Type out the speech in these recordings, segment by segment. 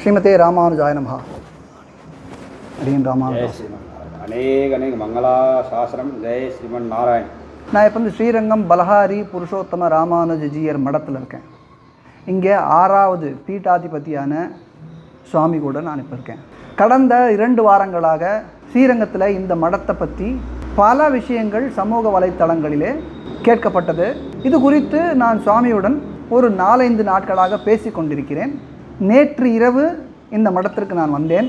ஸ்ரீமதே ராமானுஜாய நமஹா. அடியன் ராமானுஜா அநேக அநேக மங்களா சாஸ்திரம். ஜெய ஸ்ரீமன் நாராயண். நான் இப்போ வந்து ஸ்ரீரங்கம் பலஹாரி புருஷோத்தம ராமானுஜிஜியர் மடத்தில் இருக்கேன். இங்கே ஆறாவது பீட்டாதிபதியான சுவாமி கூட நான் இப்போ இருக்கேன். கடந்த இரண்டு வாரங்களாக ஸ்ரீரங்கத்தில் இந்த மடத்தை பற்றி பல விஷயங்கள் சமூக வலைத்தளங்களிலே கேட்கப்பட்டது. இது குறித்து நான் சுவாமியுடன் ஒரு நாலைந்து நாட்களாக பேசி கொண்டிருக்கிறேன். நேற்று இரவு இந்த மடத்திற்கு நான் வந்தேன்.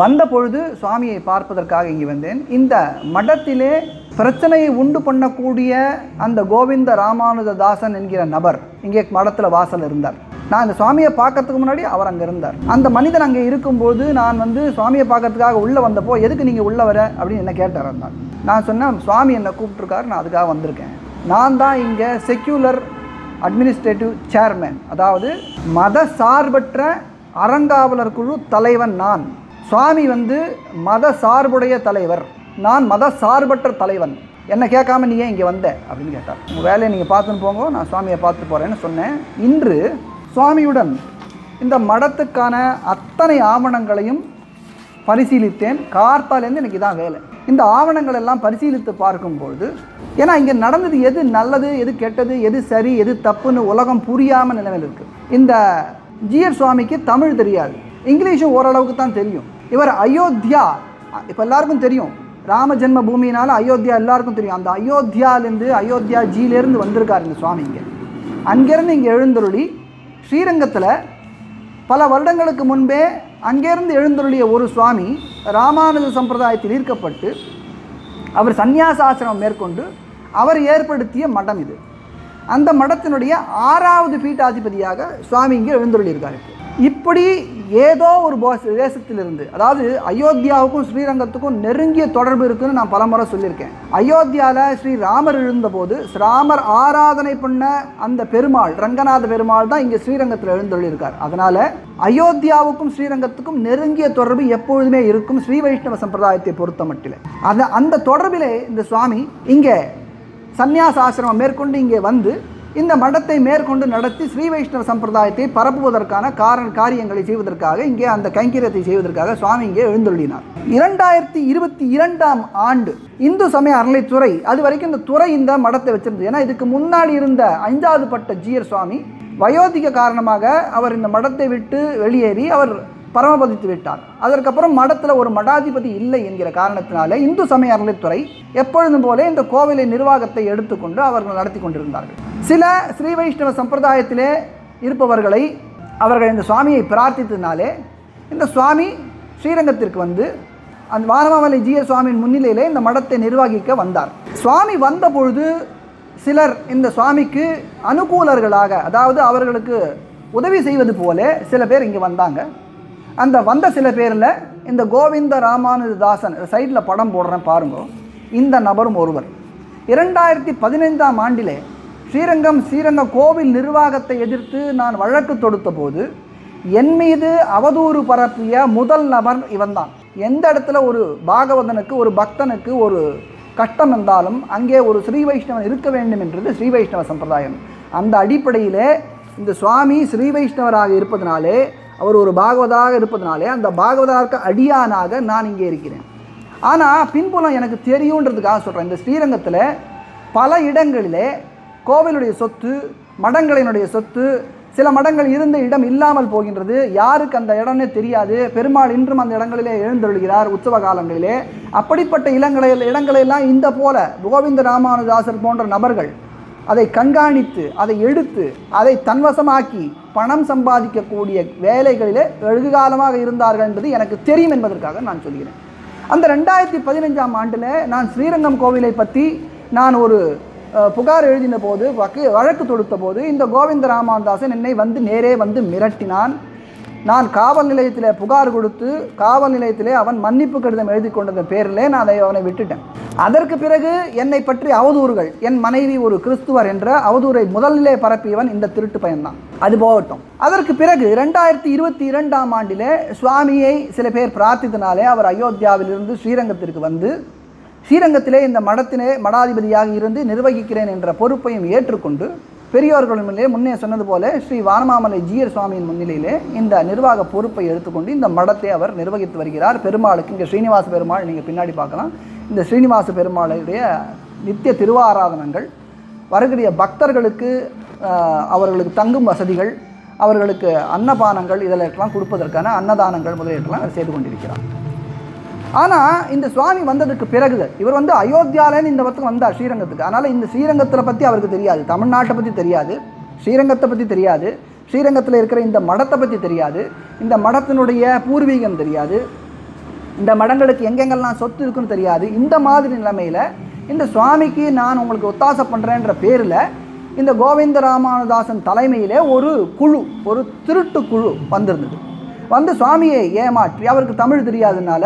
வந்த பொழுது சுவாமியை பார்ப்பதற்காக இங்கே வந்தேன். இந்த மடத்திலே பிரச்சனையை உண்டு பண்ணக்கூடிய அந்த கோவிந்த ராமானுஜதாசன் என்கிற நபர் இங்கே மடத்தில் வாசல் இருந்தார். நான் அந்த சுவாமியை பார்க்கறதுக்கு முன்னாடி அவர் அங்கே இருந்தார். அந்த மனிதன் அங்கே இருக்கும்போது நான் வந்து சுவாமியை பார்க்கறதுக்காக உள்ளே வந்தப்போ எதுக்கு நீங்கள் உள்ளே வர? அப்படின்னு என்ன கேட்டார் இருந்தார் நான் சொன்னேன் சுவாமி என்னை கூப்பிட்ருக்காரு நான் அதுக்காக வந்திருக்கேன். நான் தான் இங்கே செக்யூலர் அட்மினிஸ்ட்ரேட்டிவ் சேர்மேன் அதாவது மத சார்பற்ற அறங்காவலர் குழு தலைவன் நான். சுவாமி வந்து மத சார்புடைய தலைவர். நான் மத சார்பற்ற தலைவன். என்னை கேட்காம நீ ஏன் இங்கே வந்த? அப்படின்னு கேட்டார். உங்கள் வேலையை நீங்கள் பார்த்துன்னு போங்க நான் சுவாமியை பார்த்து போகிறேன்னு சொன்னேன். இன்று சுவாமியுடன் இந்த மடத்துக்கான அத்தனை ஆவணங்களையும் பரிசீலித்தேன். கார்த்தாலேருந்து எனக்கு இதான் வேலை. இந்த ஆவணங்கள் எல்லாம் பரிசீலித்து பார்க்கும்பொழுது ஏன்னா இங்கே நடந்தது எது நல்லது எது கெட்டது எது சரி எது தப்புன்னு உலகம் புரியாமல் நிலைமையில் இருக்குது இந்த ஜிஎர் சுவாமிக்கு தமிழ் தெரியாது. இங்கிலீஷும் ஓரளவுக்கு தான் தெரியும். இவர் அயோத்தியா இப்போ எல்லாருக்கும் தெரியும். ராம ஜென்ம பூமினால அயோத்தியா எல்லாருக்கும் தெரியும். அந்த அயோத்தியாலேருந்து அயோத்தியா ஜியிலேருந்து வந்திருக்கார் இந்த சுவாமி இங்கே. அங்கேருந்து இங்கே எழுந்தருளி ஸ்ரீரங்கத்தில் பல வருடங்களுக்கு முன்பே அங்கேருந்து எழுந்தருளிய ஒரு சுவாமி ராமானுஜ சம்பிரதாயத்தில் ஈர்க்கப்பட்டு அவர் சந்நியாசாசிரமம் மேற்கொண்டு அவர் ஏற்படுத்திய மடம் இது அந்த மடத்தினுடைய ஆறாவது பீட்டாதிபதியாக சுவாமி இங்கே எழுந்தருளியிருக்காரு. இப்படி ஏதோ ஒரு போஸ் தேசத்திலிருந்து அதாவது அயோத்தியாவுக்கும் ஸ்ரீரங்கத்துக்கும் நெருங்கிய தொடர்பு இருக்குன்னு நான் பலமுறை சொல்லியிருக்கேன். அயோத்தியாவில் ஸ்ரீ ராமர் எழுந்தபோது ராமர் ஆராதனை பண்ண அந்த பெருமாள் ரங்கநாத பெருமாள் தான் இங்கே ஸ்ரீரங்கத்தில் எழுந்தருளியிருக்கார் அதனால் அயோத்தியாவுக்கும் ஸ்ரீரங்கத்துக்கும் நெருங்கிய தொடர்பு எப்பொழுதுமே இருக்கும் ஸ்ரீ வைஷ்ணவ சம்பிரதாயத்தை பொறுத்த மட்டில். அந்த அந்த தொடர்பிலே இந்த சுவாமி இங்கே சந்நியாச ஆசிரமம் மேற்கொண்டு இங்கே வந்து இந்த மடத்தை மேற்கொண்டு நடத்தி ஸ்ரீ வைஷ்ணவ சம்பிரதாயத்தை பரப்புவதற்கான காரண காரியங்களை செய்வதற்காக இங்கே அந்த கைங்கரியத்தை செய்வதற்காக சுவாமி இங்கே எழுந்துள்ளினார் இரண்டாயிரத்தி இருபத்தி இரண்டாம் ஆண்டு இந்து சமய அறநிலைத்துறை அது வரைக்கும் இந்த துறை இந்த மடத்தை வச்சிருந்தது. ஏன்னா இதுக்கு முன்னாடி இருந்த ஐந்தாவது பட்ட ஜியர் சுவாமி வயோதிக காரணமாக அவர் இந்த மடத்தை விட்டு வெளியேறி அவர் பரமபதித்து விட்டார். அதற்கப்புறம் மடத்தில் ஒரு மடாதிபதி இல்லை என்கிற காரணத்தினாலே இந்து சமய அறநிலைத்துறை எப்பொழுதும் போல இந்த கோவிலை நிர்வாகத்தை எடுத்துக்கொண்டு அவர்கள் நடத்தி கொண்டிருந்தார்கள். சில ஸ்ரீ வைஷ்ணவ சம்பிரதாயத்திலே இருப்பவர்களை அவர்கள் இந்த சுவாமியை பிரார்த்தித்ததினாலே இந்த சுவாமி ஸ்ரீரங்கத்திற்கு வந்து அந்த வானமாமலை ஜிய சுவாமியின் முன்னிலையிலே இந்த மடத்தை நிர்வகிக்க வந்தார். சுவாமி வந்த பொழுது சிலர் இந்த சுவாமிக்கு அனுகூலர்களாக அதாவது அவர்களுக்கு உதவி செய்வது போல சில பேர் இங்கே வந்தாங்க. அந்த வந்த சில பேரில் இந்த கோவிந்த ராமானுஜதாசன் சைடில் படம் போடுறேன் பாருங்க. இந்த நபரும் ஒருவர். இரண்டாயிரத்தி பதினைந்தாம் ஆண்டிலே ஸ்ரீரங்கம் ஸ்ரீரங்க கோவில் நிர்வாகத்தை எதிர்த்து நான் வழக்கு தொடுத்த போது என் மீது அவதூறு பரப்பிய முதல் நபர் இவன்தான். எந்த இடத்துல ஒரு பாகவதனுக்கு ஒரு பக்தனுக்கு ஒரு கஷ்டம் இருந்தாலும் அங்கே ஒரு ஸ்ரீ வைஷ்ணவன் இருக்க வேண்டும் என்றது ஸ்ரீ வைஷ்ணவ சம்பிரதாயம். அந்த அடிப்படையிலே இந்த சுவாமி ஸ்ரீ வைஷ்ணவராக இருப்பதனாலே அவர் ஒரு பாகவதாக இருப்பதனாலே அந்த பாகவதார்க்கு அடியானாக நான் இங்கே இருக்கிறேன். ஆனால் பின்புலம் எனக்கு தெரியுன்றதுக்காக சொல்கிறேன் இந்த ஸ்ரீரங்கத்தில் பல இடங்களிலே கோவிலுடைய சொத்து மடங்களினுடைய சொத்து சில மடங்கள் இருந்த இடம் இல்லாமல் போகின்றது. யாருக்கு அந்த இடம்னே தெரியாது. பெருமாள் இன்றும் அந்த இடங்களிலே எழுந்தருள்கிறார் உற்சவ காலங்களிலே. அப்படிப்பட்ட இளங்களை இடங்களையெல்லாம் இந்த போல கோவிந்த ராமானுதாசர் போன்ற நபர்கள் அதை கண்காணித்து அதை எடுத்து அதை தன்வசமாக்கி பணம் சம்பாதிக்கக்கூடிய வேலைகளிலே வெகுகாலமாக இருந்தார்கள் என்பது எனக்கு தெரியும் என்பதற்காக நான் சொல்கிறேன். அந்த ரெண்டாயிரத்தி பதினஞ்சாம் ஆண்டில் நான் ஸ்ரீரங்கம் கோவிலை பற்றி நான் ஒரு புகார் எழுதின போது வழக்கு தொடுத்த போது இந்த கோவிந்த ராமதாசன் என்னை வந்து நேரே வந்து மிரட்டினான். நான் காவல் நிலையத்தில் புகார் கொடுத்து காவல் நிலையத்திலே அவன் மன்னிப்பு கடிதம் எழுதி கொண்டதன் பேரிலே நான் அதை அவனை விட்டுட்டேன். அதற்கு பிறகு என்னை பற்றி அவதூறுகள் என் மனைவி ஒரு கிறிஸ்துவர் என்ற அவதூரை முதல்நிலை பரப்பியவன் இந்த திருட்டு பயன்தான். அது போகட்டும். அதற்கு பிறகு ரெண்டாயிரத்தி இருபத்தி இரண்டாம் ஆண்டிலே சுவாமியை சில பேர் பிரார்த்தித்தனாலே அவர் அயோத்தியாவிலிருந்து ஸ்ரீரங்கத்திற்கு வந்து ஸ்ரீரங்கத்திலே இந்த மடத்தினே மடாதிபதியாக இருந்து நிர்வகிக்கிறேன் என்ற பொறுப்பையும் ஏற்றுக்கொண்டு பெரியோர்களிலே முன்னே சொன்னது போல ஸ்ரீ வானமாமலை ஜீயர் சுவாமியின் முன்னிலையிலே இந்த நிர்வாக பொறுப்பை எடுத்துக்கொண்டு இந்த மடத்தை அவர் நிர்வகித்து வருகிறார். பெருமாளுக்கு இங்கே ஸ்ரீனிவாச பெருமாள் நீங்கள் பின்னாடி பார்க்கலாம். இந்த ஸ்ரீனிவாச பெருமாளுடைய நித்திய திருவாராதனங்கள் வருகிற பக்தர்களுக்கு அவர்களுக்கு தங்கும் வசதிகள் அவர்களுக்கு அன்னபானங்கள் இதெல்லாம் கொடுப்பதற்கான அன்னதானங்கள் முதலியெல்லாம் அவர் செய்து கொண்டிருக்கிறார். ஆனால் இந்த சுவாமி வந்ததுக்கு பிறகு இவர் வந்து அயோத்தியாலேன்னு இந்த பக்கம் வந்தார் ஸ்ரீரங்கத்துக்கு. அதனால் இந்த ஸ்ரீரங்கத்தில் பற்றி அவருக்கு தெரியாது. தமிழ்நாட்டை பற்றி தெரியாது. ஸ்ரீரங்கத்தை பற்றி தெரியாது. ஸ்ரீரங்கத்தில் இருக்கிற இந்த மடத்தை பற்றி தெரியாது. இந்த மடத்தினுடைய பூர்வீகம் தெரியாது. இந்த மடங்களுக்கு எங்கெங்கெல்லாம் சொத்து இருக்குன்னு தெரியாது. இந்த மாதிரி நிலைமையில் இந்த சுவாமிக்கு நான் உங்களுக்கு ஒத்தாசை பண்ணுறேன்ற பேரில் இந்த கோவிந்த ராமானுதாசன் தலைமையிலே ஒரு குழு ஒரு திருட்டு குழு வந்திருந்தது. வந்து சுவாமியை ஏமாற்றி அவருக்கு தமிழ் தெரியாதனால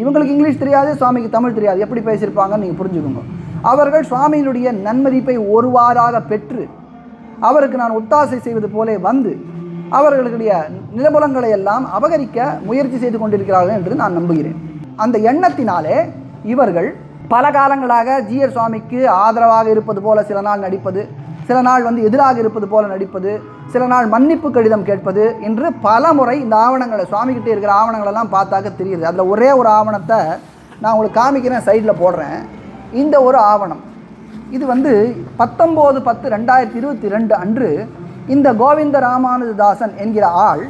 இவங்களுக்கு இங்கிலீஷ் தெரியாது சுவாமிக்கு தமிழ் தெரியாது. எப்படி பேசியிருப்பாங்கன்னு நீங்கள் புரிஞ்சுக்கோங்க. அவர்கள் சுவாமியினுடைய நன்மதிப்பை ஒருவாறாக பெற்று அவருக்கு நான் ஒத்தாசை செய்வது போலே வந்து அவர்களுடைய நிலபுலங்களை எல்லாம் அபகரிக்க முயற்சி செய்து கொண்டிருக்கிறார்கள் என்று நான் நம்புகிறேன். அந்த எண்ணத்தினாலே இவர்கள் பல காலங்களாக ஜிஆர் சுவாமிக்கு ஆதரவாக இருப்பது போல சில நாள் நடிப்பது சில நாள் வந்து எதிராக இருப்பது போல நடிப்பது சில நாள் மன்னிப்பு கடிதம் கேட்பது என்று பல முறை இந்த ஆவணங்களை சுவாமிகிட்டே இருக்கிற ஆவணங்களெல்லாம் பார்த்தாக்க தெரியுது. அதில் ஒரே ஒரு ஆவணத்தை நான் உங்களுக்கு காமிக்கிறேன் சைடில் போடுறேன். இந்த ஒரு ஆவணம். இது வந்து பத்தொம்போது பத்து ரெண்டாயிரத்தி இருபத்தி ரெண்டு அன்று இந்த கோவிந்த ராமானுஜதாசன் என்கிற ஆள்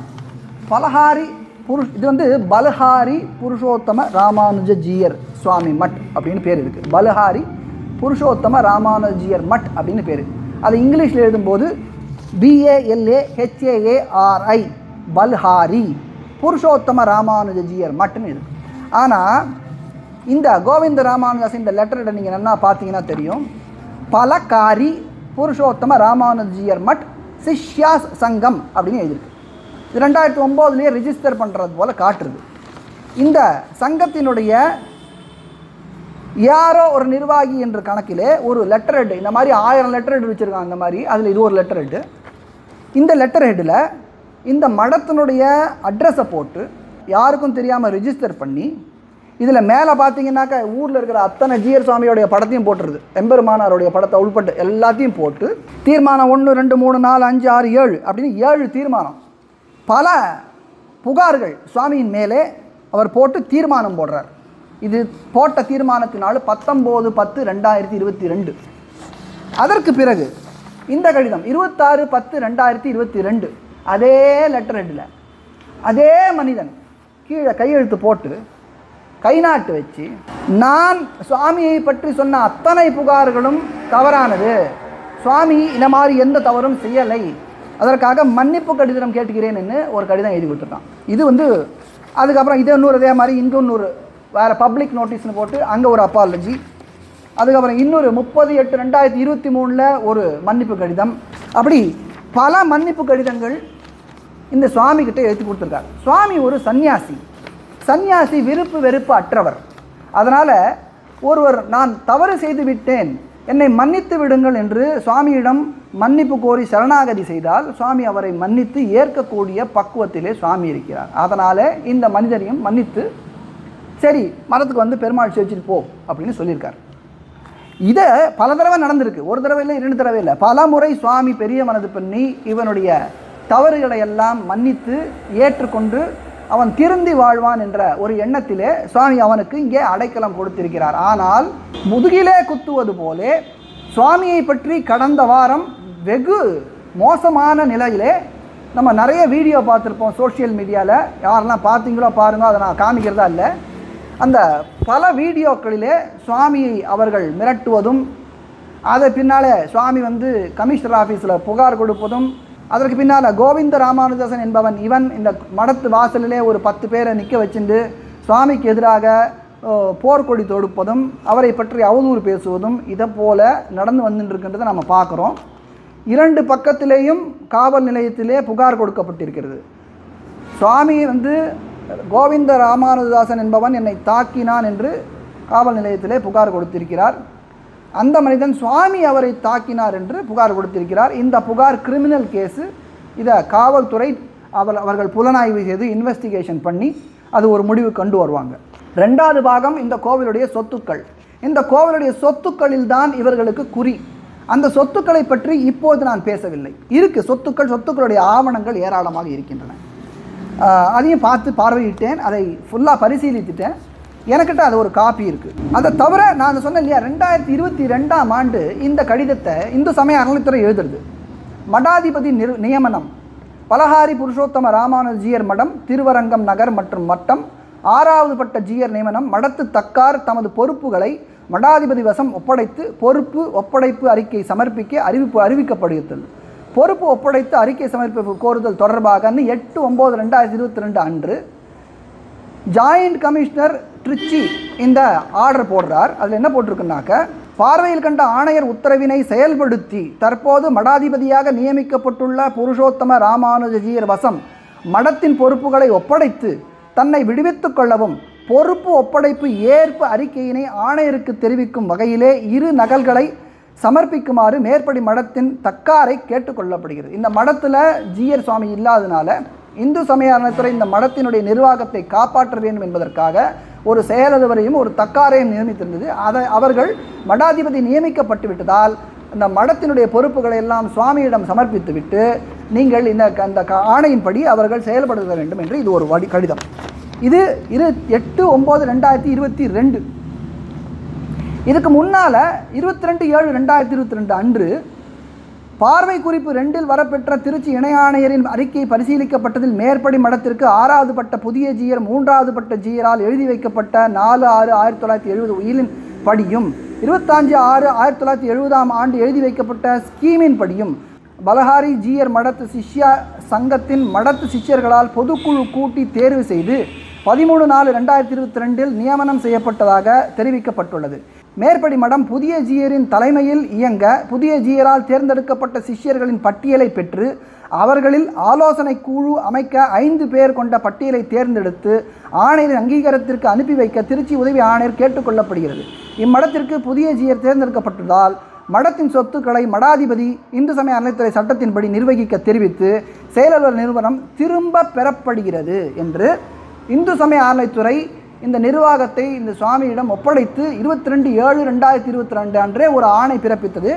பலஹாரி புருஷ் இது வந்து பலஹாரி புருஷோத்தம ராமானுஜ ஜீயர் சுவாமி மட் அப்படின்னு பேர் இருக்குது பலஹாரி புருஷோத்தம ராமானுஜியர் மட் அப்படின்னு பேர் அதை இங்கிலீஷில் எழுதும்போது பிஏஎல்ஏ ஹெச்ஏஏஆர்ஐ பல்ஹாரி. புருஷோத்தம ராமானுஜஜியர் மட்டும் இருக்கு ஆனால் இந்த கோவிந்த ராமானுஜாஸ் இந்த லெட்டரை நீங்கள் நல்லா பார்த்தீங்கன்னா தெரியும். பலகாரி புருஷோத்தம ராமானுஜியர் மட் சிஷ்யாஸ் சங்கம் அப்படின்னு எழுதியிருக்கு. இது ரெண்டாயிரத்தி ஒம்போதுலேயே ரிஜிஸ்டர் பண்ணுறது போல் காட்டுறது இந்த சங்கத்தினுடைய யாரோ ஒரு நிர்வாகி என்ற கணக்கிலே ஒரு லெட்டர் ஹெட் இந்த மாதிரி ஆயிரம் லெட்டர் ஹெட் வச்சுருக்காங்க அந்த மாதிரி. அதில் இது ஒரு லெட்டர் ஹெட்டு இந்த லெட்டர் ஹெட்டில் இந்த மடத்தினுடைய அட்ரஸை போட்டு யாருக்கும் தெரியாமல் ரிஜிஸ்டர் பண்ணி இதில் மேலே பார்த்தீங்கன்னாக்கா ஊரில் இருக்கிற அத்தனை ஜிஆர் சுவாமியோடைய படத்தையும் போட்டுருது. எம்பெருமானாருடைய படத்தை உள்பட்டு எல்லாத்தையும் போட்டு தீர்மானம் ஒன்று ரெண்டு மூணு நாலு அஞ்சு ஆறு ஏழு அப்படின்னு ஏழு தீர்மானம். பல புகார்கள் சுவாமியின் மேலே அவர் போட்டு தீர்மானம் போடுறார். இது போட்ட தீர்மானத்தினால் பத்தொம்போது பத்து ரெண்டாயிரத்தி இருபத்தி ரெண்டு. அதற்கு பிறகு இந்த கடிதம் இருபத்தாறு பத்து ரெண்டாயிரத்தி இருபத்தி ரெண்டு அதே லெட்டர் ஹெட்டில் அதே மனிதன் கீழே கையெழுத்து போட்டு கை நாட்டு வச்சு நான் சுவாமியை பற்றி சொன்ன அத்தனை புகார்களும் தவறானது. சுவாமி இந்த மாதிரி எந்த தவறும் செய்யலை. அதற்காக மன்னிப்பு கடிதம் கேட்டுக்கிறேன்னு ஒரு கடிதம் எழுதி கொடுத்துருக்கான். இது வந்து அதுக்கப்புறம் இதே இன்னொரு அதே மாதிரி இங்கே இன்னொரு வேறு பப்ளிக் நோட்டீஸ்னு போட்டு அங்கே ஒரு அப்பாலஜி அதுக்கப்புறம் இன்னொரு முப்பது எட்டு ரெண்டாயிரத்தி இருபத்தி மூணில் ஒரு மன்னிப்பு கடிதம். அப்படி பல மன்னிப்பு கடிதங்கள் இந்த சுவாமிகிட்ட எழுதி கொடுத்துருக்காரு. சுவாமி ஒரு சந்நியாசி. சந்நியாசி விருப்பு வெறுப்பு அற்றவர். அதனால் ஒருவர் நான் தவறு செய்து விட்டேன். என்னை மன்னித்து விடுங்கள் என்று சுவாமியிடம் மன்னிப்பு கோரி சரணாகதி செய்தால் சுவாமி அவரை மன்னித்து ஏற்கக்கூடிய பக்குவத்திலே சுவாமி இருக்கிறார். அதனால் இந்த மனிதனையும் மன்னித்து சரி மரத்துக்கு வந்து பெருமாள் சேர்ச்சிட்டு போ அப்படின்னு சொல்லியிருக்கார். இதை பல தடவை நடந்திருக்கு. ஒரு தடவை இல்லை இரண்டு தடவை இல்லை. பல முறை சுவாமி பெரிய மனது பண்ணி இவனுடைய தவறுகளை எல்லாம் மன்னித்து ஏற்றுக்கொண்டு அவன் திருந்தி வாழ்வான் என்ற ஒரு எண்ணத்திலே சுவாமி அவனுக்கு இங்கே அடைக்கலம் கொடுத்திருக்கிறார். ஆனால் முதுகிலே குத்துவது போலே சுவாமியை பற்றி கடந்த வாரம் வெகு மோசமான நிலையிலே நம்ம நிறைய வீடியோ பார்த்துருப்போம் சோஷியல் மீடியாவில் யாரெல்லாம் பார்த்தீங்களோ பாருங்க அதை நான் காமிக்கிறதா இல்லை. அந்த பல வீடியோக்களிலே சுவாமியை அவர்கள் மிரட்டுவதும் அதை பின்னாலே சுவாமி வந்து கமிஷனர் ஆஃபீஸில் புகார் கொடுப்பதும் அதற்கு பின்னால் கோவிந்த ராமானுஜாசன் என்பவன் இவன் இந்த மடத்து வாசலிலே ஒரு பத்து பேரை நிற்க வச்சுண்டு சுவாமிக்கு எதிராக போர்க்கொடி தொடுப்பதும் அவரை பற்றி அவதூறு பேசுவதும் இதை போல நடந்து வந்துட்டுருக்கின்றதை நம்ம பார்க்குறோம். இரண்டு பக்கத்திலேயும் காவல் நிலையத்திலே புகார் கொடுக்கப்பட்டிருக்கிறது. சுவாமி வந்து கோவிந்த ராமானுதாசன் என்பவன் என்னை தாக்கினான் என்று காவல் நிலையத்திலே புகார் கொடுத்திருக்கிறார். அந்த மனிதன் சுவாமி அவரை தாக்கினார் என்று புகார் கொடுத்திருக்கிறார். இந்த புகார் கிரிமினல் கேஸு இதை காவல்துறை அவர் அவர்கள் புலனாய்வு செய்து இன்வெஸ்டிகேஷன் பண்ணி அது ஒரு முடிவு கண்டு வருவாங்க. ரெண்டாவது பாகம் இந்த கோவிலுடைய சொத்துக்கள். இந்த கோவிலுடைய சொத்துக்களில் தான் இவர்களுக்கு குறி. அந்த சொத்துக்களை பற்றி இப்போது நான் பேசவில்லை. இருக்கு சொத்துக்கள் சொத்துக்களுடைய ஆவணங்கள் ஏராளமாக இருக்கின்றன. அதையும் பார்த்து பார்வையிட்டேன். அதை ஃபுல்லாக பரிசீலித்துட்டேன். எனக்கிட்ட அது ஒரு காப்பி இருக்குது அதை தவிர நான் சொன்னேன் இல்லையா ரெண்டாயிரத்தி இருபத்தி ரெண்டாம் ஆண்டு இந்த கடிதத்தை இந்து சமய அறநிலைத்துறை எழுதுறது. மடாதிபதி நிரு நியமனம். பலஹாரி புருஷோத்தம ராமானுஜியர் மடம் திருவரங்கம் நகர் மற்றும் மட்டம். ஆறாவது பட்ட ஜீயர் நியமனம் மடத்து தக்கார் தமது பொறுப்புகளை மடாதிபதி வசம் ஒப்படைத்து பொறுப்பு ஒப்படைப்பு அறிக்கை சமர்ப்பிக்க அறிவிப்பு அறிவிக்கப்படுகிறது. பொறுப்பு ஒப்படைத்து அறிக்கை சமர்ப்பிப்பு கோருதல் தொடர்பாக எட்டு ஒம்பது ரெண்டாயிரத்தி இருபத்தி ரெண்டு அன்று ஜாயிண்ட் கமிஷனர் ட்ரிச்சி இந்த ஆர்டர் போடுறார். அதில் என்ன போட்டிருக்குன்னாக்க பார்வையில் கண்ட ஆணையர் உத்தரவினை செயல்படுத்தி தற்போது மடாதிபதியாக நியமிக்கப்பட்டுள்ள புருஷோத்தம ராமானுஜஜியர் வசம் மடத்தின் பொறுப்புகளை ஒப்படைத்து தன்னை விடுவித்துக் கொள்ளவும் பொறுப்பு ஒப்படைப்பு ஏற்பு அறிக்கையினை ஆணையருக்கு தெரிவிக்கும் வகையிலே இரு நகல்களை சமர்ப்பிக்குமாறு மேற்படி மடத்தின் தக்காரை கேட்டுக்கொள்ளப்படுகிறது. இந்த மடத்தில் ஜீயர் சுவாமி இல்லாதனால இந்து சமய அறநிலைத்துறை இந்த மடத்தினுடைய நிர்வாகத்தை காப்பாற்ற வேண்டும் என்பதற்காக ஒரு செயலதிபரையும் ஒரு தக்காரையும் நியமித்திருந்தது. அதை அவர்கள் மடாதிபதி நியமிக்கப்பட்டு விட்டதால் இந்த மடத்தினுடைய பொறுப்புகளை எல்லாம் சுவாமியிடம் சமர்ப்பித்துவிட்டு நீங்கள் இந்த க- அந்த க- ஆணையின்படி அவர்கள் செயல்படுத்த வேண்டும் என்று இது ஒரு வடி கடிதம். இது இரு எட்டு ஒம்பது ரெண்டாயிரத்தி இருபத்தி ரெண்டு. இதுக்கு முன்னால் இருபத்தி ரெண்டு ஏழு ரெண்டாயிரத்தி இருபத்தி ரெண்டு அன்று பார்வை குறிப்பு ரெண்டில் வரப்பெற்ற திருச்சி இணை ஆணையரின் அறிக்கை பரிசீலிக்கப்பட்டதில் மேற்படி மடத்திற்கு ஆறாவது பட்ட புதிய ஜீயர் மூன்றாவது பட்ட ஜீயரால் எழுதி வைக்கப்பட்ட நாலு ஆறு ஆயிரத்தி தொள்ளாயிரத்தி எழுபது உயிலின் படியும் இருபத்தஞ்சு ஆறு ஆயிரத்தி தொள்ளாயிரத்தி எழுபதாம் ஆண்டு எழுதி வைக்கப்பட்ட ஸ்கீமின் படியும் பலஹாரி ஜீயர் மடத்து சிஷ்யா சங்கத்தின் மடத்து சிஷ்யர்களால் பொதுக்குழு கூட்டி தேர்வு செய்து பதிமூணு நாலு ரெண்டாயிரத்தி இருபத்தி ரெண்டில் நியமனம் செய்யப்பட்டதாக தெரிவிக்கப்பட்டுள்ளது. மேற்படி மடம் புதிய ஜீயரின் தலைமையில் இயங்க புதிய ஜீயரால் தேர்ந்தெடுக்கப்பட்ட சிஷ்யர்களின் பட்டியலை பெற்று அவர்களில் ஆலோசனை குழு அமைக்க ஐந்து பேர் கொண்ட பட்டியலை தேர்ந்தெடுத்து ஆணையரின் அங்கீகாரத்திற்கு அனுப்பி வைக்க திருச்சி உதவி ஆணையர் கேட்டுக்கொள்ளப்படுகிறது இம்மடத்திற்கு புதிய ஜீயர் தேர்ந்தெடுக்கப்பட்டதால் மடத்தின் சொத்துக்களை மடாதிபதி இந்து சமய அறநிலைத்துறை சட்டத்தின்படி நிர்வகிக்க தெரிவித்து செயலாளர் நிறுவனம் திரும்ப பெறப்படுகிறது என்று இந்து சமய அறநிலைத்துறை இந்த நிர்வாகத்தை இந்த சுவாமியிடம் ஒப்படைத்து இருபத்தி ரெண்டு ஏழு ரெண்டாயிரத்தி இருபத்தி ரெண்டு அன்றே ஒரு ஆணை பிறப்பித்தது.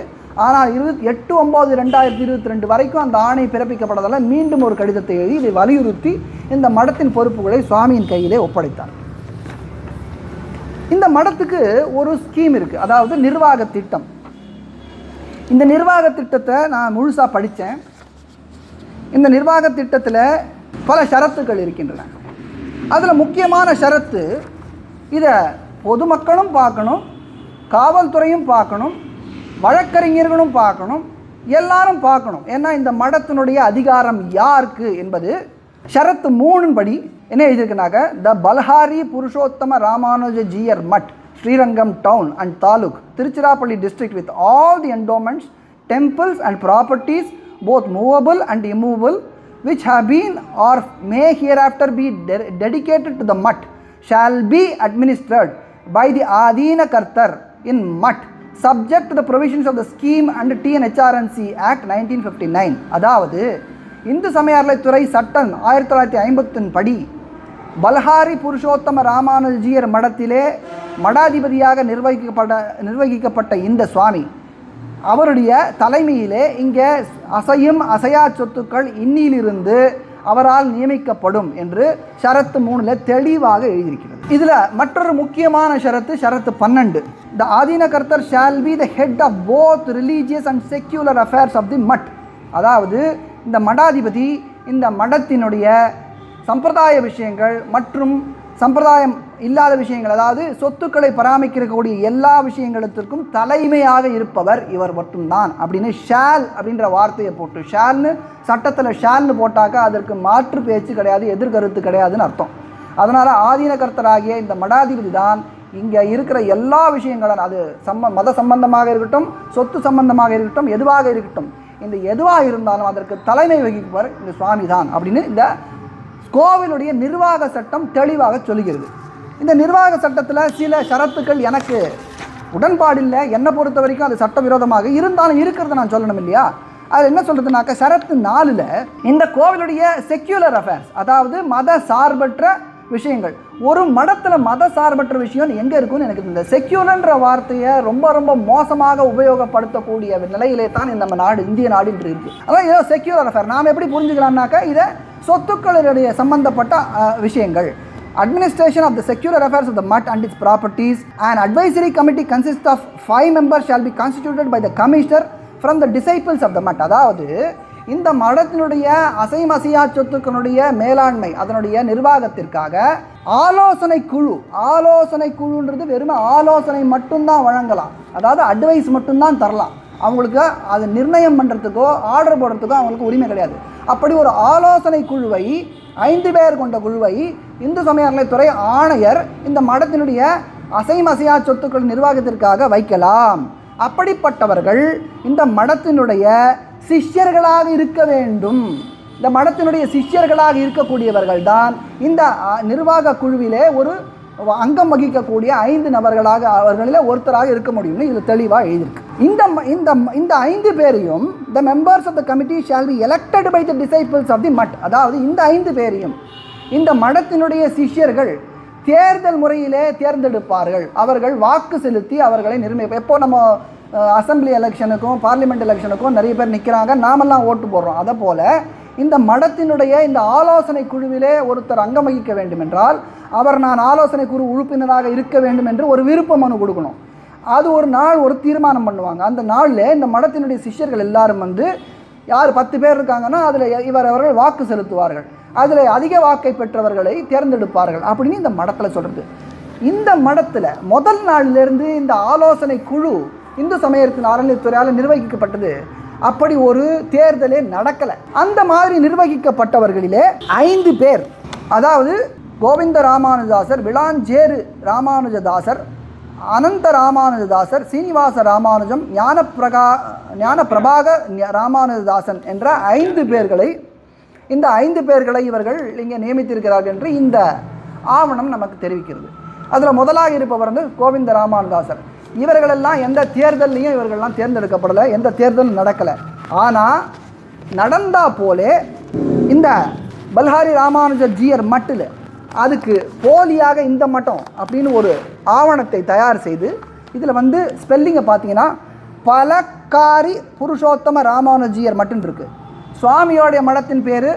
ஆனால் இருபத்தி எட்டு ஒம்பது ரெண்டாயிரத்தி இருபத்தி ரெண்டு வரைக்கும் அந்த ஆணை பிறப்பிக்கப்பட்டதால் மீண்டும் ஒரு கடிதத்தை எழுதி இதை வலியுறுத்தி இந்த மடத்தின் பொறுப்புகளை சுவாமியின் கையிலே ஒப்படைத்தார். இந்த மடத்துக்கு ஒரு ஸ்கீம் இருக்குது அதாவது நிர்வாக திட்டம். இந்த நிர்வாக திட்டத்தை நான் முழுசாக படித்தேன். இந்த நிர்வாக திட்டத்தில் பல ஷரத்துக்கள் இருக்கின்றன. அதில் முக்கியமான ஷரத்து இதை பொதுமக்களும் பார்க்கணும் காவல்துறையும் பார்க்கணும் வழக்கறிஞர்களும் பார்க்கணும் எல்லாரும் பார்க்கணும். ஏன்னா இந்த மடத்தினுடைய அதிகாரம் யாருக்கு என்பது ஷரத்து மூணுன்படி என்ன எழுதியிருக்குனாக்க த பல்ஹாரி Purushottama Ramanuja Jeeyar mutt Srirangam town and taluk Tiruchirappalli district with all the endowments temples and properties both movable and immovable which have been or may hereafter be de- dedicated to the mutt shall be administered by the Adina Kartar in mutt subject to the provisions of the scheme and TNHRNC Act 1959 அதாவது இந்து சமய அறநிலைத்துறை சட்டம் ஆயிரத்தி தொள்ளாயிரத்தி ஐம்பத்தின் படி பல்ஹாரி புருஷோத்தம ராமானுஜியர் மடத்திலே மடாதிபதியாக நிர்வகிக்கப்பட நிர்வகிக்கப்பட்ட இந்த சுவாமி அவருடைய தலைமையிலே இங்கே அசையும் அசையா சொத்துக்கள் இன்னிலிருந்து அவரால் நியமிக்கப்படும் என்று ஷரத்து மூணில் தெளிவாக எழுதியிருக்கிறது. இதில் மற்றொரு முக்கியமான ஷரத்து ஷரத்து பன்னெண்டு. The Adheena Karthar shall be the head of both religious and secular affairs of the mutt அதாவது இந்த மடாதிபதி இந்த மடத்தினுடைய சம்பிரதாய விஷயங்கள் மற்றும் சம்பிரதாயம் இல்லாத விஷயங்கள் அதாவது சொத்துக்களை பராமரிக்கக்கூடிய எல்லா விஷயங்களுக்கும் தலைமையாக இருப்பவர் இவர் மட்டும்தான். அப்படின்னு ஷால் அப்படின்ற வார்த்தையை போட்டு ஷால்னு சட்டத்தில் ஷால்னு போட்டாக்கா அதற்கு மாற்று பேச்சு கிடையாது எதிர்கருத்து கிடையாதுன்னு அர்த்தம். அதனால் ஆதீனகர்த்தராகிய இந்த மடாதிபதி தான் இங்கே இருக்கிற எல்லா விஷயங்களும் அது சம்ம மத சம்பந்தமாக இருக்கட்டும் சொத்து சம்பந்தமாக இருக்கட்டும் எதுவாக இருக்கட்டும் இந்த எதுவாக இருந்தாலும் அதற்கு தலைமை வகிப்பவர் இந்த சுவாமி தான் அப்படின்னு இந்த கோவிலுடைய நிர்வாக சட்டம் தெளிவாக சொல்கிறது இந்த நிர்வாக சட்டத்தில் சில ஷரத்துக்கள் எனக்கு உடன்பாடில்லை என்னை பொறுத்த வரைக்கும் அது சட்டவிரோதமாக இருந்தாலும் இருக்கிறத நான் சொல்லணும் இல்லையா? அது என்ன சொல்கிறதுனாக்க ஷரத்து நாலில் இந்த கோவிலுடைய செக்யூலர் அஃபேர்ஸ் அதாவது மத சார்பற்ற விஷயங்கள். ஒரு மடத்தில் மத சார்பற்ற விஷயம் எங்கே இருக்குன்னு எனக்கு இந்த செக்யூலன்ற வார்த்தையை ரொம்ப ரொம்ப மோசமாக உபயோகப்படுத்தக்கூடிய நிலையிலே தான் இந்த நம்ம நாடு இந்திய நாடு இன்று இருக்கு. அதான் ஏதோ செக்யூலர் அஃபேர் நாம் எப்படி புரிஞ்சுக்கலாம்னாக்கா இதை சொத்துக்களுடைய சம்பந்தப்பட்ட விஷயங்கள். Administration of the secular affairs of the mutt and its properties. An advisory committee consists of five members shall be constituted by the commissioner from the disciples of the mutt. அதாவது இந்த மடத்தினுடைய அசைமசையா சொத்துக்களுடைய மேலாண்மை அதனுடைய நிர்வாகத்திற்காக ஆலோசனை குழு ஆலோசனை குழுன்றது வெறும் ஆலோசனை மட்டும்தான் வழங்கலாம். அதாவது அட்வைஸ் மட்டும்தான் தரலாம். அவங்களுக்கு அது நிர்ணயம் பண்ணுறதுக்கோ ஆர்டர் போடுறதுக்கோ அவங்களுக்கு உரிமை கிடையாது. அப்படி ஒரு ஆலோசனை குழுவை ஐந்து பேர் கொண்ட குழுவை இந்து சமய அறநிலைத்துறை ஆணையர் இந்த மடத்தினுடைய அசைமசையா சொத்துக்கள் நிர்வாகத்திற்காக வைக்கலாம். அப்படிப்பட்டவர்கள் இந்த மடத்தினுடைய சிஷ்யர்களாக இருக்க வேண்டும். இந்த மடத்தினுடைய சிஷ்யர்களாக இருக்கக்கூடியவர்கள் தான் இந்த நிர்வாக குழுவிலே ஒரு அங்கம் வகிக்கக்கூடிய ஐந்து நபர்களாக அவர்களில் ஒருத்தராக இருக்க முடியும்னு இது தெளிவாக எழுதியிருக்கு. இந்த இந்த இந்த ஐந்து பேரையும் the members of the committee shall be elected by the disciples of the mutt அதாவது இந்த ஐந்து பேரையும் இந்த மடத்தினுடைய சிஷ்யர்கள் தேர்தல் முறையிலே தேர்ந்தெடுப்பார்கள். அவர்கள் வாக்கு செலுத்தி அவர்களை நிர்ணயிப்ப எப்போ நம்ம அசம்பிளி எலெக்ஷனுக்கும் பார்லிமெண்ட் எலெக்ஷனுக்கும் நிறைய பேர் நிற்கிறாங்க நாமெல்லாம் ஓட்டு போடுறோம். அதை போல் இந்த மடத்தினுடைய இந்த ஆலோசனை குழுவிலே ஒருத்தர் அங்கம் வகிக்க வேண்டும் என்றால் அவர் நான் ஆலோசனை குழு உறுப்பினராக இருக்க வேண்டும் என்று ஒரு விருப்ப மனு கொடுக்கணும். அது ஒரு நாள் ஒரு தீர்மானம் பண்ணுவாங்க. அந்த நாளில் இந்த மடத்தினுடைய சிஷ்யர்கள் எல்லாரும் வந்து யார் பத்து பேர் இருக்காங்கன்னா அதில் இவர் அவர்கள் வாக்கு செலுத்துவார்கள். அதில் அதிக வாக்கை பெற்றவர்களை தேர்ந்தெடுப்பார்கள் அப்படின்னு இந்த மடத்தில் சொல்கிறது இந்த மடத்தில் முதல் நாளிலிருந்து இந்த ஆலோசனை குழு இந்து சமயத்தின் அறநிலைத்துறையால் நிர்வகிக்கப்பட்டது. அப்படி ஒரு தேர்தலே நடக்கலை. அந்த மாதிரி நிர்வகிக்கப்பட்டவர்களிலே ஐந்து பேர் அதாவது கோவிந்த ராமானுஜதாசர் விளாஞ்சேரு ராமானுஜதாசர் அனந்த ராமானுஜதாசர் சீனிவாச ராமானுஜம் ஞானப்பிரகா ஞான பிரபாக ராமானுஜதாசன் என்ற ஐந்து பேர்களை இந்த ஐந்து பேர்களை இவர்கள் இங்கே நியமித்திருக்கிறார்கள் என்று இந்த ஆவணம் நமக்கு தெரிவிக்கிறது. அதில் முதலாக இருப்பவர் வந்து கோவிந்த ராமானுதாசர் இவர்களெல்லாம் எந்த தேர்தல்லையும் இவர்கள்லாம் தேர்ந்தெடுக்கப்படலை எந்த தேர்தலும் நடக்கலை. ஆனால் நடந்தா போலே இந்த பல்ஹாரி ராமானுஜர் ஜியர் மட்டில் அதுக்கு போலியாக இந்த மட்டம் அப்படின்னு ஒரு ஆவணத்தை தயார் செய்து இதில் வந்து ஸ்பெல்லிங்கை பார்த்தீங்கன்னா பலக்காரி புருஷோத்தம ராமானுஜியர் மட்டும் இருக்கு. சுவாமியோடைய மடத்தின் பேர்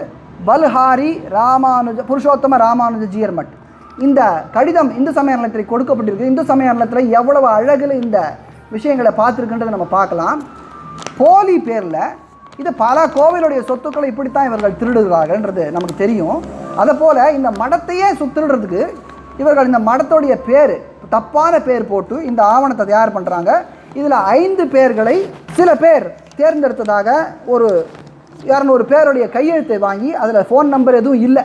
பல்ஹாரி ராமானுஜ புருஷோத்தம ராமானுஜியர் மட். இந்த கடிதம் இந்து சமய நலத்தில் கொடுக்கப்பட்டிருக்கு. இந்து சமய நலத்தில் எவ்வளவு அழகில் இந்த விஷயங்களை பார்த்துருக்குன்றதை நம்ம பார்க்கலாம். போலி பேரில் இது பல கோவிலுடைய சொத்துக்களை இப்படித்தான் இவர்கள் திருடுகிறார்கள்ன்றது நமக்கு தெரியும். அதை போல் இந்த மடத்தையே சுத்திருடுறதுக்கு இவர்கள் இந்த மடத்துடைய பேர் தப்பான பேர் போட்டு இந்த ஆவணத்தை தயார் பண்ணுறாங்க இதில் ஐந்து பேர்களை சில பேர் தேர்ந்தெடுத்ததாக ஒரு இரநூறு பேருடைய கையெழுத்தை வாங்கி அதில் ஃபோன் நம்பர் எதுவும் இல்லை.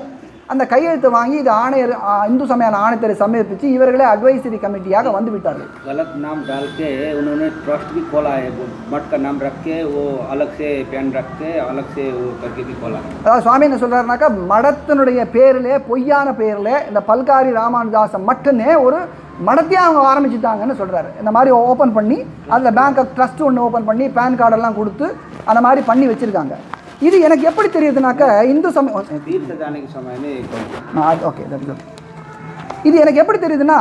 அந்த கையெழுத்தை வாங்கி இது ஆணையர் ஆ, இந்து சமய ஆணையத்தை சமர்ப்பித்து இவர்களே அட்வைசரி கமிட்டியாக வந்து விட்டார்கள் गलत नाम डाल के उन्होंने ट्रस्ट भी खोला है वो मठ का नाम रख के वो अलग से पेन रख के अलग से वो करके भी खोला है அதாவது சுவாமி என்ன சொல்கிறாருனாக்கா மடத்தினுடைய பேரிலே பொய்யான பேரில் இந்த பல்காரி ராமானுதாசம் மட்டுமே ஒரு மடத்தையே அவங்க ஆரம்பிச்சுட்டாங்கன்னு சொல்கிறாரு இந்த மாதிரி ஓப்பன் பண்ணி அதில் பேங்க் ட்ரஸ்ட் ஒன்று ஓப்பன் பண்ணி பேன் கார்டெல்லாம் கொடுத்து அந்த மாதிரி பண்ணி வச்சுருக்காங்க இது எனக்கு எப்படி தெரியுதுனாக்க இந்து சமயம் தீர்த்ததானிக்கு சமயம் ஓகே இது எனக்கு எப்படி தெரியுதுன்னா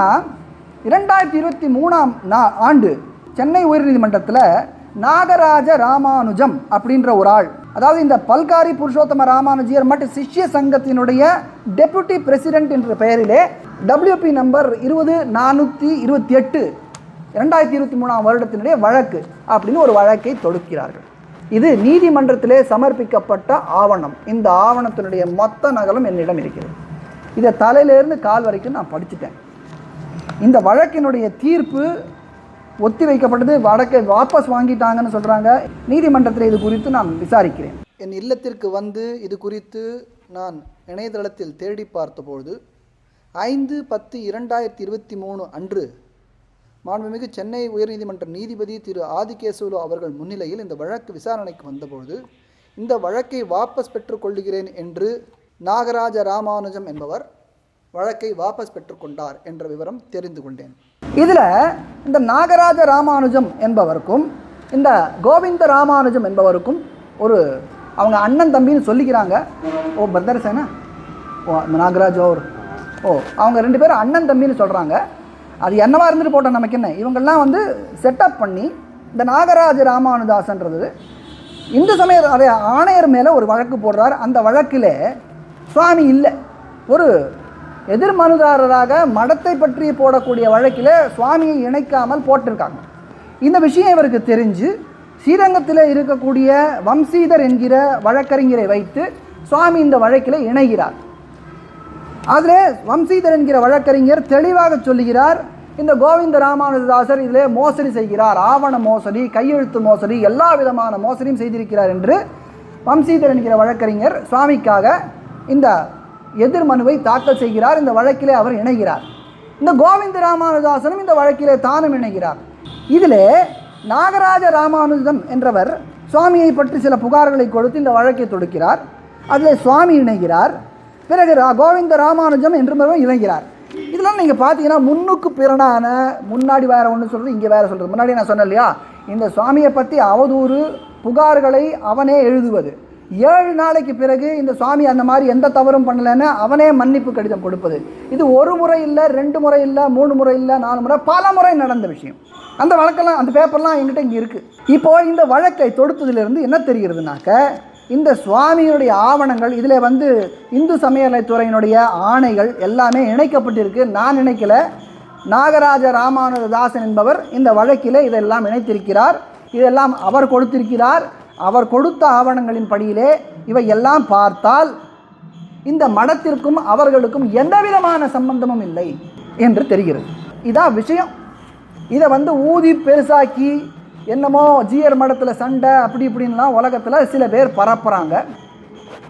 இரண்டாயிரத்தி இருபத்தி மூணாம் நா ஆண்டு சென்னை உயர்நீதிமன்றத்தில் நாகராஜ ராமானுஜம் அப்படின்ற ஒரு ஆள் அதாவது இந்த பல்காரி புருஷோத்தம ராமானுஜியர் மற்றும் சிஷ்ய சங்கத்தினுடைய டெபுட்டி பிரசிடென்ட் என்ற பெயரிலே டபிள்யூபி நம்பர் இருபது நானூற்றி இருபத்தி எட்டு இரண்டாயிரத்தி இருபத்தி மூணாம் வருடத்தினுடைய வழக்கு அப்படின்னு ஒரு வழக்கை தொடுக்கிறார்கள். இது நீதிமன்றத்திலே சமர்ப்பிக்கப்பட்ட ஆவணம். இந்த ஆவணத்தினுடைய மொத்த நகலும் என்னிடம் இருக்கிறது. இதை தலையிலேருந்து கால் வரைக்கும் நான் படிச்சுட்டேன். இந்த வழக்கினுடைய தீர்ப்பு ஒத்தி வைக்கப்பட்டது வழக்கை வாபஸ் வாங்கிட்டாங்கன்னு சொல்கிறாங்க நீதிமன்றத்தில் இது குறித்து நான் விசாரிக்கிறேன். என் இல்லத்திற்கு வந்து இது குறித்து நான் இணையதளத்தில் தேடி பார்த்தபொழுது ஐந்து பத்து இரண்டாயிரத்தி இருபத்தி மூணு அன்று மாண்புமிகு சென்னை உயர்நீதிமன்ற நீதிபதி திரு ஆதிகேசுலு அவர்கள் முன்னிலையில் இந்த வழக்கு விசாரணைக்கு வந்தபொழுது இந்த வழக்கை வாபஸ் பெற்றுக்கொள்கிறேன் என்று நாகராஜ ராமானுஜம் என்பவர் வழக்கை வாபஸ் பெற்றுக்கொண்டார் என்ற விவரம் தெரிந்து கொண்டேன். இதில் இந்த நாகராஜ ராமானுஜம் என்பவருக்கும் இந்த கோவிந்த ராமானுஜம் என்பவருக்கும் ஒரு அவங்க அண்ணன் தம்பின்னு சொல்லிக்கிறாங்க. ஓ பிரதர் சேனா ஓ நாகராஜ் ஓர். ஓ அவங்க ரெண்டு பேரும் அண்ணன் தம்பின்னு சொல்கிறாங்க அது என்னவா இருந்துட்டு போட்டோம் நமக்கு என்ன? இவங்கெல்லாம் வந்து செட்டப் பண்ணி இந்த நாகராஜ ராமானுதாசன்றது இந்து சமய அதே ஆணையர் மேலே ஒரு வழக்கு போடுறார். அந்த வழக்கில் சுவாமி இல்லை. ஒரு எதிர் மனுதாரராக மடத்தை பற்றி போடக்கூடிய வழக்கில் சுவாமியை இணைக்காமல் போட்டிருக்காங்க. இந்த விஷயம் இவருக்கு தெரிஞ்சு ஸ்ரீரங்கத்தில் இருக்கக்கூடிய வம்சீதர் என்கிற வழக்கறிஞரை வைத்து சுவாமி இந்த வழக்கில் இணைகிறார். அதில் வம்சீதர் என்கிற வழக்கறிஞர் தெளிவாக சொல்லுகிறார் இந்த கோவிந்த ராமானுஜதாசர் இதிலே மோசடி செய்கிறார். ஆவண மோசடி கையெழுத்து மோசடி எல்லா விதமான மோசடியும் செய்திருக்கிறார் என்று வம்சீதர் என்கிற வழக்கறிஞர் சுவாமிக்காக இந்த எதிர் மனுவை தாக்கல் செய்கிறார். இந்த வழக்கிலே அவர் இணைகிறார். இந்த கோவிந்த ராமானுதாசனும் இந்த வழக்கிலே தானும் இணைகிறார். இதிலே நாகராஜ ராமானுஜம் என்றவர் சுவாமியை பற்றி சில புகார்களை கொடுத்து இந்த வழக்கை தொடுக்கிறார். அதில் சுவாமி இணைகிறார். பிறகு ரா- கோவிந்த ராமானுஜம் என்றும் இணைகிறார். இதெல்லாம் நீங்கள் பார்த்தீங்கன்னா முன்னுக்கு பிறனான முன்னாடி வேறு ஒன்று சொல்கிறது இங்கே வேறு சொல்கிறது முன்னாடி நான் சொன்னேன் இல்லையா? இந்த சுவாமியை பற்றி அவதூறு புகார்களை அவனே எழுதுவது. ஏழு நாளைக்கு பிறகு இந்த சுவாமி அந்த மாதிரி எந்த தவறும் பண்ணலைன்னு அவனே மன்னிப்பு கடிதம் கொடுப்பது. இது ஒரு முறை இல்லை ரெண்டு முறை இல்லை மூணு முறை இல்லை நாலு முறை பல முறை நடந்த விஷயம். அந்த வழக்கெல்லாம் அந்த பேப்பர்லாம் என்கிட்ட இங்கே இருக்குது இப்போது இந்த வழக்கை தொடுத்ததுலேருந்து என்ன தெரிகிறதுனாக்க இந்த சுவாமியுடைய ஆவணங்கள் இதில் வந்து இந்து சமயத்துறையினுடைய ஆணைகள் எல்லாமே இணைக்கப்பட்டிருக்கு. நான் நினைக்கல நாகராஜ ராமானுஜதாசன் என்பவர் இந்த வழக்கில் இதெல்லாம் இணைத்திருக்கிறார். இதெல்லாம் அவர் கொடுத்திருக்கிறார். அவர் கொடுத்த ஆவணங்களின் படியிலே இவை எல்லாம் பார்த்தால் இந்த மடத்திற்கும் அவர்களுக்கும் எந்த விதமான சம்பந்தமும் இல்லை என்று தெரிகிறது. இதான் விஷயம். இதை வந்து ஊதி பெருசாக்கி என்னமோ ஜிஆர் மடத்தில் சண்டை அப்படி இப்படின்லாம் உலகத்தில் சில பேர் பரப்புகிறாங்க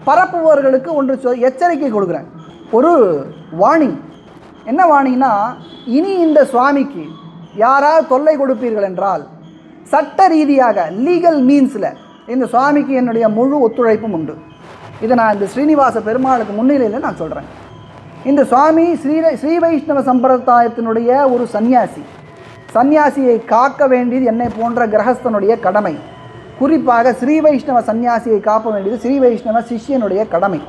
பரப்புபவர்களுக்கு ஒன்று சொ எச்சரிக்கை கொடுக்குறேன். ஒரு வார்னிங் என்ன வார்னிங்னா இனி இந்த சுவாமிக்கு யாராவது தொல்லை கொடுப்பீர்கள் என்றால் சட்ட ரீதியாக லீகல் மீன்ஸில் இந்த சுவாமிக்கு என்னுடைய முழு ஒத்துழைப்பும் உண்டு. இதை நான் இந்த ஸ்ரீனிவாச பெருமாளுக்கு முன்னிலையில் நான் சொல்கிறேன் இந்த சுவாமி ஸ்ரீ ஸ்ரீ வைஷ்ணவ சம்பிரதாயத்தினுடைய ஒரு சந்நியாசி. சந்நியாசியை காக்க வேண்டியது என்னை போன்ற கிரகஸ்தனுடைய கடமை. குறிப்பாக ஸ்ரீ வைஷ்ணவ சந்நியாசியை காக்க வேண்டியது ஸ்ரீ வைஷ்ணவ சிஷ்யனுடைய கடமை.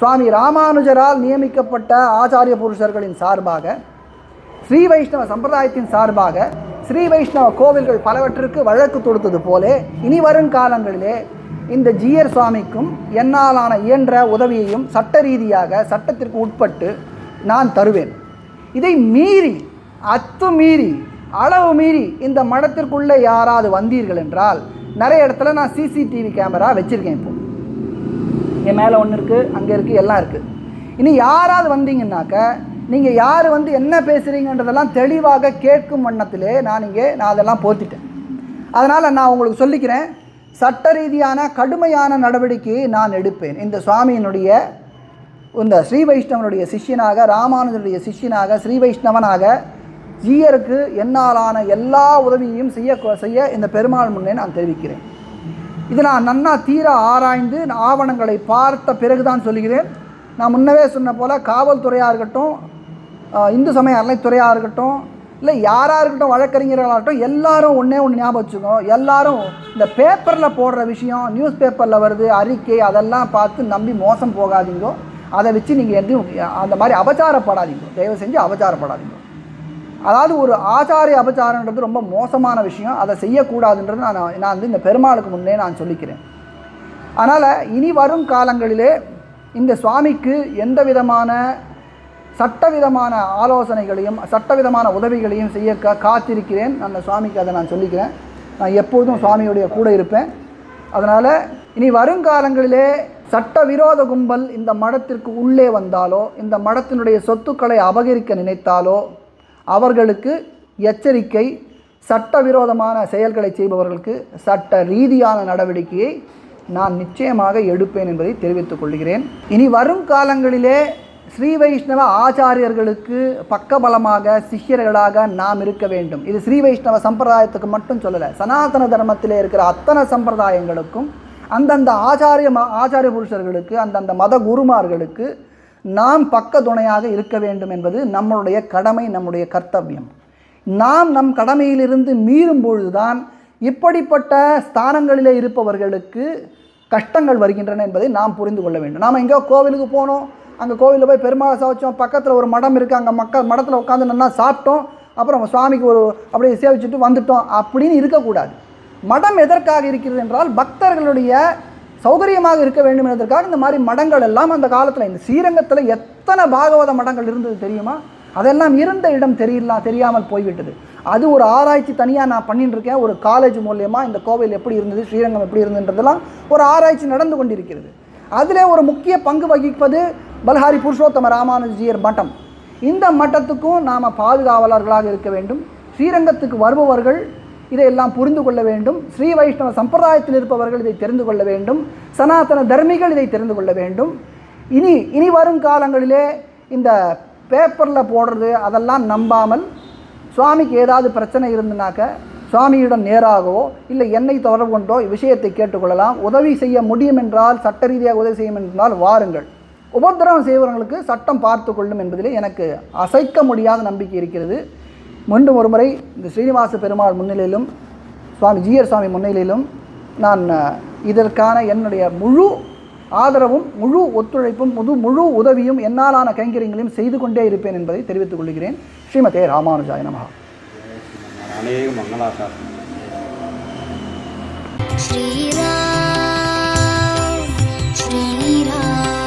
சுவாமி ராமானுஜரால் நியமிக்கப்பட்ட ஆச்சாரிய புருஷர்களின் சார்பாக ஸ்ரீ வைஷ்ணவ சம்பிரதாயத்தின் சார்பாக ஸ்ரீ வைஷ்ணவ கோவில்கள் பலவற்றிற்கு வழக்கு தொடுத்தது போலே இனி வரும் காலங்களிலே இந்த ஜீயர் சுவாமிக்கும் என்னாலான இயன்ற உதவியையும் சட்ட ரீதியாக சட்டத்திற்கு உட்பட்டு நான் தருவேன். இதை மீறி அத்துமீறி அளவு மீறி இந்த மடத்திற்குள்ளே யாராவது வந்தீர்கள் என்றால் நிறைய இடத்துல நான் சிசிடிவி கேமரா வச்சுருக்கேன் இப்போ. என் மேலே ஒன்று இருக்குது அங்கே இருக்குது எல்லாம் இருக்குது இனி யாராவது வந்தீங்கன்னாக்க நீங்கள் யார் வந்து என்ன பேசுகிறீங்கன்றதெல்லாம் தெளிவாக கேட்கும் வண்ணத்திலே நான் இங்கே நான் அதெல்லாம் போத்திட்டேன். அதனால் நான் உங்களுக்கு சொல்லிக்கிறேன் சட்ட ரீதியான கடுமையான நடவடிக்கையை நான் எடுப்பேன். இந்த சுவாமியினுடைய இந்த ஸ்ரீ வைஷ்ணவனுடைய சிஷ்யனாக ராமானுஜனுடைய சிஷ்யனாக ஸ்ரீ வைஷ்ணவனாக ஜீயருக்கு என்னாலான எல்லா உதவியையும் செய்ய செய்ய இந்த பெருமாள் முன்னே நான் தெரிவிக்கிறேன். இது நான் நன்னா தீர ஆராய்ந்து ஆவணங்களை பார்த்த பிறகுதான் சொல்லுகிறேன். நான் முன்னவே சொன்ன போல் காவல்துறையாக இருக்கட்டும் இந்து சமய அறநிலைத்துறையாக இருக்கட்டும் இல்லை யாராக இருக்கட்டும் வழக்கறிஞர்களாக இருக்கட்டும் எல்லாரும் ஒன்றே ஒன்று ஞாபகம் வச்சுக்கோ எல்லாரும் இந்த பேப்பரில் போடுற விஷயம் நியூஸ் பேப்பரில் வருது அறிக்கை அதெல்லாம் பார்த்து நம்பி மோசம் போகாதீங்கோ. அதை வச்சு நீங்கள் எதுவும் அந்த மாதிரி அபச்சாரப்படாதீங்க. தயவு செஞ்சு அபச்சாரப்படாதீங்க. அதாவது ஒரு ஆச்சாரிய அபச்சாரன்றது ரொம்ப மோசமான விஷயம். அதை செய்யக்கூடாதுன்றது நான் நான் வந்து இந்த பெருமாளுக்கு முன்னே நான் சொல்லிக்கிறேன். அதனால் இனி வரும் காலங்களிலே இந்த சுவாமிக்கு எந்த விதமான சட்டவிதமான ஆலோசனைகளையும் சட்டவிதமான உதவிகளையும் செய்ய க காத்திருக்கிறேன். அந்த சுவாமிக்கு அதை நான் சொல்லிக்கிறேன். நான் எப்போதும் சுவாமியுடைய கூட இருப்பேன். அதனால் இனி வருங்காலங்களிலே சட்டவிரோத கும்பல் இந்த மடத்திற்கு உள்ளே வந்தாலோ இந்த மடத்தினுடைய சொத்துக்களை அபகரிக்க நினைத்தாலோ அவர்களுக்கு எச்சரிக்கை சட்டவிரோதமான செயல்களை செய்பவர்களுக்கு சட்ட ரீதியான நடவடிக்கையை நான் நிச்சயமாக எடுப்பேன் என்பதை தெரிவித்துக் கொள்கிறேன். இனி வரும் காலங்களிலே ஸ்ரீ வைஷ்ணவ ஆச்சாரியர்களுக்கு பக்கபலமாக சிஷ்யர்களாக நாம் இருக்க வேண்டும். இது ஸ்ரீ வைஷ்ணவ சம்பிரதாயத்துக்கு மட்டும் சொல்லலை சனாதன தர்மத்திலே இருக்கிற அத்தனை சம்பிரதாயங்களுக்கும் அந்தந்த ஆச்சாரிய ம- ஆச்சாரிய புருஷர்களுக்கு அந்தந்த மத குருமார்களுக்கு நாம் பக்க துணையாக இருக்க வேண்டும் என்பது நம்மளுடைய கடமை நம்முடைய கர்த்தவியம். நாம் நம் கடமையிலிருந்து மீறும் பொழுதுதான் இப்படிப்பட்ட ஸ்தானங்களிலே இருப்பவர்களுக்கு கஷ்டங்கள் வருகின்றன என்பதை நாம் புரிந்து கொள்ள வேண்டும். நாம் எங்கேயோ கோவிலுக்கு போனோம் அங்கே கோவிலில் போய் பெருமாளை சாவிச்சோம் பக்கத்தில் ஒரு மடம் இருக்குது அங்கே மக்கள் மடத்தில் உட்காந்து நல்லா சாப்பிட்டோம் அப்புறம் சுவாமிக்கு ஒரு அப்படியே சேவிச்சுட்டு வந்துட்டோம் அப்படின்னு இருக்கக்கூடாது. மடம் எதற்காக இருக்கிறது என்றால் பக்தர்களுடைய சௌகரியமாக இருக்க வேண்டும் என்பதற்காக இந்த மாதிரி மடங்கள் எல்லாம் அந்த காலத்தில் இந்த ஸ்ரீரங்கத்தில் எத்தனை பாகவத மடங்கள் இருந்தது தெரியுமா? அதெல்லாம் இருந்த இடம் தெரியல தெரியாமல் போய்விட்டது. அது ஒரு ஆராய்ச்சி தனியாக நான் பண்ணிட்டு இருக்கேன் ஒரு காலேஜ் மூலியமாக இந்த கோவில் எப்படி இருந்தது ஸ்ரீரங்கம் எப்படி இருந்ததுன்றதெல்லாம் ஒரு ஆராய்ச்சி நடந்து கொண்டிருக்கிறது. அதில் ஒரு முக்கிய பங்கு வகிப்பது பல்ஹாரி புருஷோத்தம ராமானுஜியர் மட்டம் இந்த மட்டத்துக்கும் நாம் பாதுகாவலர்களாக இருக்க வேண்டும். ஸ்ரீரங்கத்துக்கு வருபவர்கள் இதையெல்லாம் புரிந்து கொள்ள வேண்டும். ஸ்ரீ வைஷ்ணவ சம்பிரதாயத்தில் இருப்பவர்கள் இதை தெரிந்து கொள்ள வேண்டும். சனாதன தர்மிகள் இதை தெரிந்து கொள்ள வேண்டும். இனி இனி வரும் காலங்களிலே இந்த பேப்பரில் போடுறது அதெல்லாம் நம்பாமல் சுவாமிக்கு ஏதாவது பிரச்சனை இருந்துனாக்க சுவாமியிடம் நேராகவோ இல்லை என்னை தொடர்பு கொண்டோ விஷயத்தை கேட்டுக்கொள்ளலாம். உதவி செய்ய முடியும் என்றால் சட்ட ரீதியாக உதவி செய்யும் என்றால் வாருங்கள். உபத்திரவம் செய்வர்களுக்கு சட்டம் பார்த்து கொள்ளும் என்பதிலே எனக்கு அசைக்க முடியாத நம்பிக்கை இருக்கிறது. மீண்டும் ஒரு முறை இந்த ஸ்ரீனிவாச பெருமாள் முன்னிலையிலும் சுவாமி ஜீயர் சுவாமி முன்னிலையிலும் நான் இதற்கான என்னுடைய முழு ஆதரவும் முழு ஒத்துழைப்பும் முது முழு உதவியும் என்னாலான கைங்கரியங்களையும் செய்து கொண்டே இருப்பேன் என்பதை தெரிவித்துக் கொள்கிறேன். ஸ்ரீமதே ராமானுஜாய நமகா அநேக மங்களாசாசனம் श्रीराम